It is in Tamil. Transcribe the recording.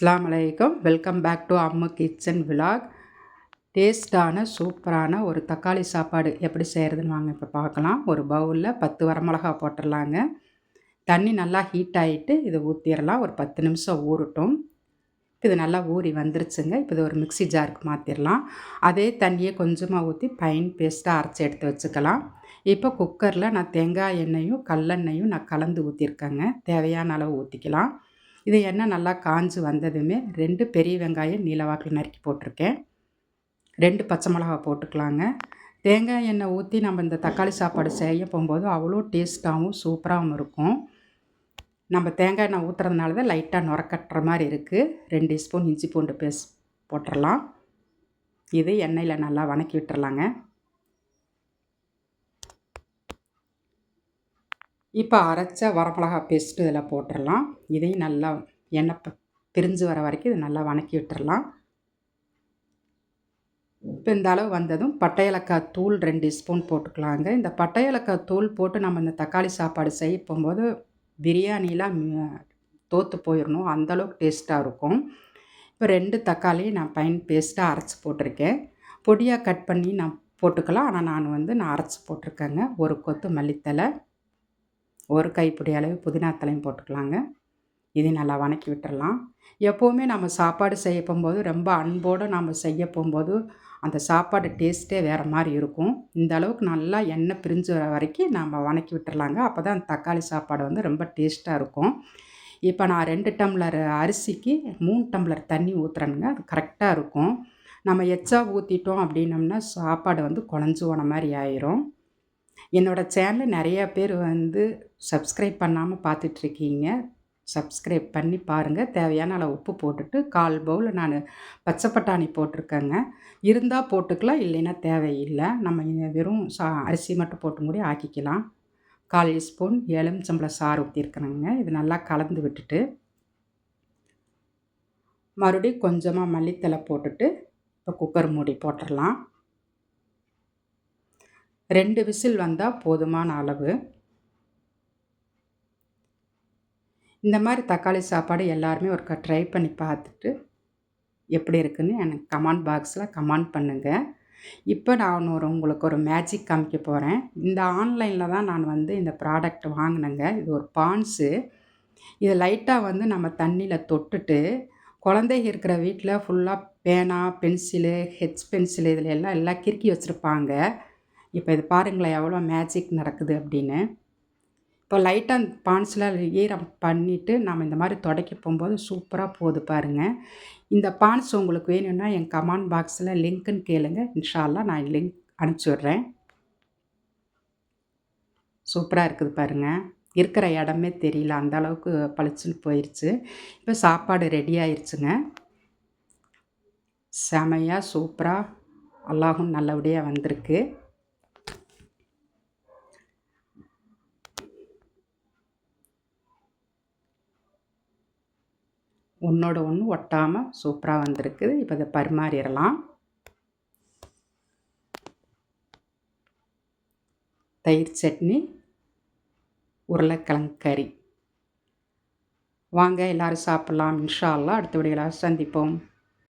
அஸ்லாம் வலைக்கம் welcome back to Ammu kitchen vlog டேஸ்டான சூப்பரான ஒரு தக்காளி சாப்பாடு எப்படி செய்கிறதுன்னு வாங்க இப்போ பார்க்கலாம். ஒரு பவுலில் பத்து வரமிளகா போட்டுடலாங்க. தண்ணி நல்லா ஹீட் ஆகிட்டு இதை ஊற்றிடலாம் ஒரு பத்து நிமிஷம் ஊறட்டும். இது நல்லா ஊறி வந்துருச்சுங்க. இப்போ இது ஒரு மிக்சி ஜாருக்கு மாற்றிடலாம் அதே தண்ணியை கொஞ்சமாக ஊற்றி பைன் பேஸ்ட்டாக அரைச்சி எடுத்து வச்சுக்கலாம். இப்போ குக்கரில் நான் தேங்காய் எண்ணெயும் கல்லெண்ணையும் நான் கலந்து ஊற்றிருக்கேங்க தேவையான அளவு ஊற்றிக்கலாம் இது எண்ணெய் நல்லா காஞ்சு வந்ததுமே ரெண்டு பெரிய வெங்காயம் நீலவாக்கில் நறுக்கி போட்டிருக்கேன். ரெண்டு பச்சை மிளகா போட்டுக்கலாங்க. தேங்காய் எண்ணெய் ஊற்றி நம்ம இந்த தக்காளி சாப்பாடு செய்ய போகும்போது அவ்வளோ டேஸ்ட்டாகவும் சூப்பராகவும் இருக்கும். நம்ம தேங்காய் எண்ணெய் ஊற்றுறதுனால தான் லைட்டாக நுரக்கட்டுற மாதிரி இருக்குது ரெண்டு ஸ்பூன் இஞ்சி பூண்டு பேஸ்ட் போட்டுடலாம் இது எண்ணெயில் நல்லா வணக்கி விட்டுறலாங்க. இப்போ அரைச்ச வரமிளகா பேஸ்ட்டு இதில் போட்டுடலாம். இதையும் நல்லா எண்ணெய் பிரிஞ்சு வர வரைக்கும் இது நல்லா வணக்கி விட்டுடலாம். இப்போ இந்த அளவு வந்ததும் பட்டையலக்காய் தூள் ரெண்டு ஸ்பூன் போட்டுக்கலாங்க. இந்த பட்டையலக்காய் தூள் போட்டு நம்ம இந்த தக்காளி சாப்பாடு செய்ய போகும்போது பிரியாணிலாம் தோற்று போயிடணும் அந்தளவுக்கு டேஸ்ட்டாக இருக்கும். இப்போ ரெண்டு தக்காளி நான் பயன் பேஸ்ட்டாக அரைச்சி போட்டிருக்கேன். பொடியாக கட் பண்ணி நான் போட்டுக்கலாம். ஆனால் நான் வந்து நான் அரைச்சி போட்டிருக்கேங்க. ஒரு கொத்து மல்லித்தலை ஒரு கைப்பிடி அளவு புதினா தலையும் போட்டுக்கலாங்க. இதை நல்லா வணக்கி விட்டுடலாம் எப்போவுமே நம்ம சாப்பாடு செய்ய போகும்போது ரொம்ப அன்போடு நம்ம செய்ய போகும்போது அந்த சாப்பாடு டேஸ்ட்டே வேறு மாதிரி இருக்கும். இந்த அளவுக்கு நல்லா எண்ணெய் பிரிஞ்சு வர வரைக்கும் நம்ம வணக்கி விட்டுடலாங்க அப்போ தான் தக்காளி சாப்பாடு வந்து ரொம்ப டேஸ்ட்டாக இருக்கும். இப்போ நான் ரெண்டு டம்ளர் அரிசிக்கு மூணு டம்ளர் தண்ணி ஊற்றுறேனுங்க அது கரெக்டாக இருக்கும். நம்ம எச்சா ஊற்றிட்டோம் அப்படின்னம்னா சாப்பாடு வந்து குழஞ்சி போன மாதிரி ஆயிரும். என்னோடய சேனலில் நிறையா பேர் வந்து சப்ஸ்கிரைப் பண்ணாமல் பார்த்துட்ருக்கீங்க. சப்ஸ்கிரைப் பண்ணி பாருங்கள் தேவையான அளவு உப்பு போட்டுட்டு கால் பவுல் நான் பச்சை பட்டாணி போட்டிருக்கேங்க. இருந்தால் போட்டுக்கலாம் இல்லைன்னா தேவையில்லை. நம்ம வெறும் சா அரிசி மட்டும் போட்டு கூட ஆக்கிக்கலாம். கால் ஸ்பூன் எலுமிச்சம்பளம் சாறு ஊற்றிருக்கணுங்க இது நல்லா கலந்து விட்டுட்டு மறுபடியும் கொஞ்சமாக மல்லித்தலை போட்டுட்டு இப்போ குக்கர் மூடி போட்டுடலாம். ரெண்டு விசில் வந்தால் போதுமான அளவு. இந்த மாதிரி தக்காளி சாப்பாடு எல்லாருமே ஒருக்கா ட்ரை பண்ணி பார்த்துட்டு எப்படி இருக்குன்னு எனக்கு கமெண்ட் பாக்ஸில் கமெண்ட் பண்ணுங்கள் இப்போ நான் ஒரு உங்களுக்கு ஒரு மேஜிக் காமிக்க போகிறேன் இந்த ஆன்லைனில் தான் நான் வந்து இந்த ப்ராடக்ட் வாங்கினேங்க. இது ஒரு பான்ஸு இது லைட்டாக வந்து நம்ம தண்ணியில் தொட்டுட்டு குழந்தைங்க இருக்கிற வீட்டில் ஃபுல்லாக பேனா பென்சிலு ஹெச் பென்சிலு இதில் எல்லாம் எல்லாம் கிறுக்கி வச்சுருப்பாங்க. இப்போ இது பாருங்களேன் எவ்வளோ மேஜிக் நடக்குது அப்படின்னு. இப்போ லைட்டாக அந்த பான்ஸில் ஈரம் பண்ணிவிட்டு நம்ம இந்த மாதிரி துடைக்க போகும்போது சூப்பராக போகுது பாருங்கள் இந்த பான்ஸ் உங்களுக்கு வேணும்னா என் கமெண்ட் பாக்ஸில் லிங்க்குன்னு கேளுங்க. இன்ஷால்லாம் நான் லிங்க் அனுப்பிச்சி விட்றேன். சூப்பராக இருக்குது பாருங்கள் இருக்கிற இடமே தெரியல அந்த அளவுக்கு பளிச்சுன்னு போயிடுச்சு இப்போ சாப்பாடு ரெடி ஆயிடுச்சுங்க செமையாக சூப்பராக அல்லாஹும் நல்லபடியாக வந்திருக்கு. ஒன்றோட ஒன்று ஒட்டாமல் சூப்பராக வந்திருக்குது. இப்போ இதை பரிமாறிடலாம். தயிர் சட்னி உருளைக்கிழங்கு கறி. வாங்க எல்லோரும் சாப்பிட்லாம். இன்ஷா அல்லா அடுத்த வீடியோவில் சந்திப்போம்.